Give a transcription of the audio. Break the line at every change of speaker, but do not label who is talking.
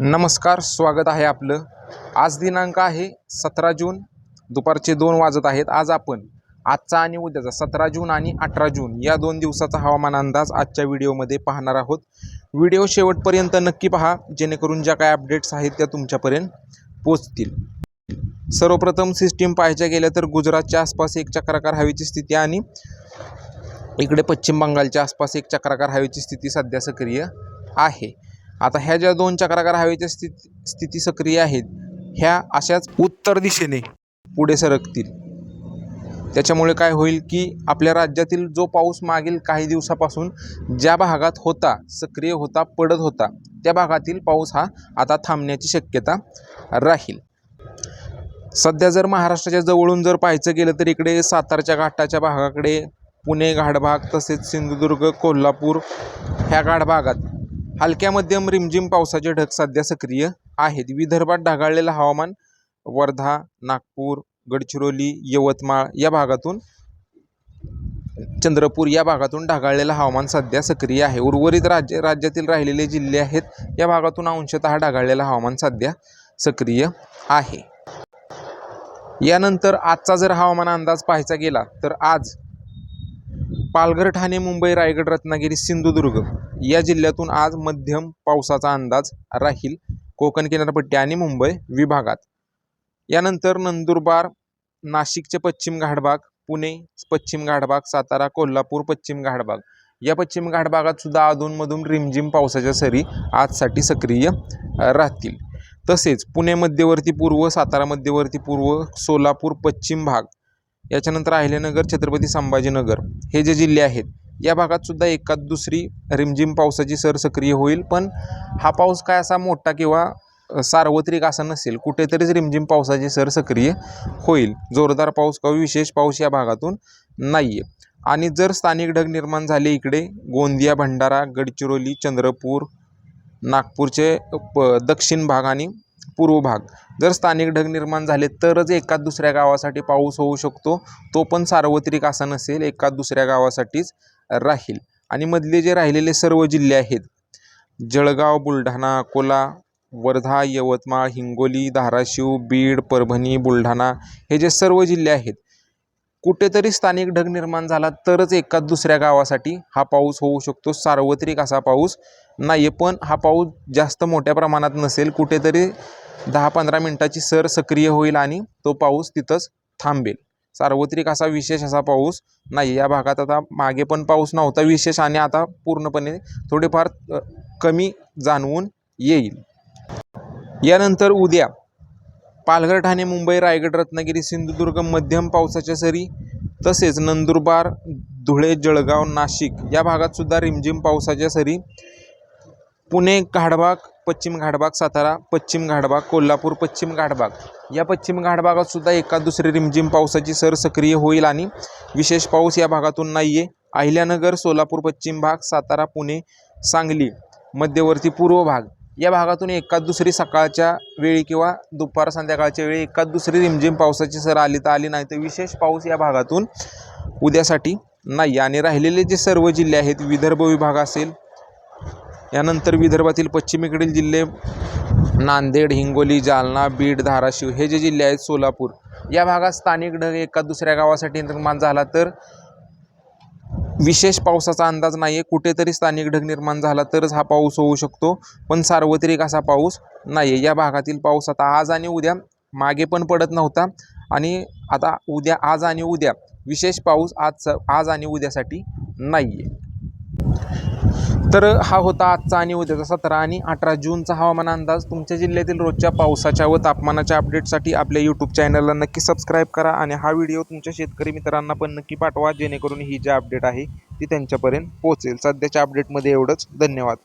नमस्कार स्वागत आहे आपलं. आज दिनांक आहे सतरा जून. दुपारचे दोन वाजत आहेत. आज आपण आजचा आणि उद्याचा सतरा जून आणि अठरा जून या दोन दिवसाचा हवामान अंदाज आजच्या व्हिडिओमध्ये पाहणार आहोत. व्हिडिओ शेवटपर्यंत नक्की पहा जेणेकरून ज्या काय अपडेट्स आहेत त्या तुमच्यापर्यंत पोचतील. सर्वप्रथम सिस्टीम पाहायच्या गेल्या तर गुजरातच्या आसपास एक चक्राकार हवेची स्थिती आणि इकडे पश्चिम बंगालच्या आसपास एक चक्राकार हवेची स्थिती सध्या सक्रिय आहे. आता ह्या ज्या दोन चक्राकार हवेच्या स्थिती स्थिती सक्रिय आहेत ह्या अशाच उत्तर दिशेने. पुढे सरकतील. त्याच्यामुळे काय होईल की आपल्या राज्यातील जो पाऊस मागील काही दिवसापासून ज्या भागात होता सक्रिय होता पडत होता त्या भागातील पाऊस हा आता थांबण्याची शक्यता राहील. सध्या जर महाराष्ट्राच्या जवळून जर पाहायचं गेलं तर इकडे सातारच्या घाटाच्या भागाकडे पुणे घाटभाग तसेच सिंधुदुर्ग कोल्हापूर ह्या घाटभागात हलक्या मध्यम रिमझिम पावसाचे ढग सध्या सक्रिय आहेत. विदर्भात ढगाळलेलं हवामान वर्धा नागपूर गडचिरोली यवतमाळ या भागातून चंद्रपूर या भागातून ढगाळलेलं हवामान सध्या सक्रिय आहे. उर्वरित राज्य राज्यातील राहिलेले जिल्हे आहेत या भागातून अंशतः ढगाळलेलं हवामान सध्या सक्रिय आहे. यानंतर आजचा जर हवामान अंदाज पाहायचा गेला तर आज पालघर ठाणे मुंबई रायगड रत्नागिरी सिंधुदुर्ग या जिल्ह्यातून आज मध्यम पावसाचा अंदाज राहील कोकण किनारपट्टी आणि मुंबई विभागात. यानंतर नंदुरबार नाशिकचे पश्चिम घाटभाग पुणे पश्चिम घाटभाग सातारा कोल्हापूर पश्चिम घाटभाग. या पश्चिम घाटभागात सुद्धा अधूनमधून रिमझिम पावसाच्या सरी आजसाठी सक्रिय राहतील. तसेच पुणे मध्यवर्ती पूर्व सातारा मध्यवर्ती पूर्व सोलापूर पश्चिम भाग याच्यानंतर अहिल्यानगर छत्रपती संभाजीनगर हे जे जिल्हे आहेत या भागात सुद्धा एकात दुसरी रिमझिम पावसाची सर सक्रिय होईल. पण हा पाऊस काय असा मोठा किंवा सार्वत्रिक असा नसेल कुठेतरीच रिमझिम पावसाची सर सक्रिय होईल. जोरदार पाऊस किंवा विशेष पाऊस या भागातून नाही आहे आणि जर स्थानिक ढग निर्माण झाले इकडे गोंदिया भंडारा गडचिरोली चंद्रपूर नागपूरचे प दक्षिण भाग आणि पूर्व भाग. जर स्थानिक ढग निर्माण झाले तरच एकाच दुसऱ्या गावासाठी पाऊस होऊ शकतो. तो पण सार्वत्रिक असा नसेल एकाच दुसऱ्या गावासाठीच राहील. आणि मधले जे राहिलेले सर्व जिल्हे आहेत जळगाव बुलढाणा अकोला वर्धा यवतमाळ हिंगोली धाराशिव बीड परभणी बुलढाणा हे जे सर्व जिल्हे आहेत कुठेतरी स्थानिक ढग निर्माण झाला तरच एका दुसऱ्या गावासाठी हा पाऊस होऊ शकतो. सार्वत्रिक असा पाऊस नाही आहे पण हा पाऊस जास्त मोठ्या प्रमाणात नसेल कुठेतरी दहा पंधरा मिनटाची सर सक्रिय होईल आणि तो पाऊस तिथंच थांबेल. सार्वत्रिक असा विशेष असा पाऊस नाही या भागात आता मागे पण पाऊस नव्हता विशेष आणि आता पूर्णपणे थोडेफार कमी जाणवून येईल. यानंतर उद्या पालघर ठाणे मुंबई रायगड रत्नागिरी सिंधुदुर्ग मध्यम पावसाच्या सरी तसेच नंदुरबार धुळे जळगाव नाशिक या भागात सुद्धा रिमझिम पावसाच्या सरी. पुणे घाटबाग पश्चिम घाटबाग सातारा पश्चिम घाटबाग कोल्हापूर पश्चिम घाटबाग या पश्चिम घाटभागात सुद्धा एका दुसरी रिमझिम पावसाची सर सक्रिय होईल आणि विशेष पाऊस या भागातून नाही आहे अहिल्यानगर सोलापूर पश्चिम भाग सातारा पुणे सांगली मध्यवर्ती पूर्व भाग या भागातून एकाच दुसरी सकाळच्या वेळी किंवा दुपार संध्याकाळच्या वेळी एकाच दुसरी रिमझिम पावसाची सर आली तर आली नाही तर विशेष पाऊस या भागातून उद्यासाठी नाही. आणि राहिलेले जे सर्व जिल्हे आहेत विदर्भ विभाग असेल यानंतर विदर्भातील पश्चिमेकडील जिल्हे नांदेड हिंगोली जालना बीड धाराशिव हे जे जिल्हे आहेत सोलापूर या भागात स्थानिक ढग एका दुसऱ्या गावासाठी निर्माण झाला तर विशेष पावसाचा अंदाज नाही आहे कुठेतरी स्थानिक ढग निर्माण झाला तरच हा पाऊस होऊ शकतो. पण सार्वत्रिक असा पाऊस नाही आहे या भागातील पाऊस आता आज आणि उद्या मागे पण पडत नव्हता. आणि आता उद्या आज आणि उद्या विशेष पाऊस आज आज आणि उद्यासाठी नाही आहे तर हा होता आजचा आणि उद्याचा सतरा आणि अठरा जूनचा हवामान अंदाज. तुमच्या जिल्ह्यातील रोजच्या पावसाच्या व तापमानाच्या अपडेटसाठी आपल्या यूट्यूब चॅनलला नक्की सबस्क्राईब करा आणि हा व्हिडिओ तुमच्या शेतकरी मित्रांना पण नक्की पाठवा जेणेकरून ही जी अपडेट आहे ती त्यांच्यापर्यंत पोहोचेल. सध्याच्या अपडेटमध्ये एवढंच. धन्यवाद.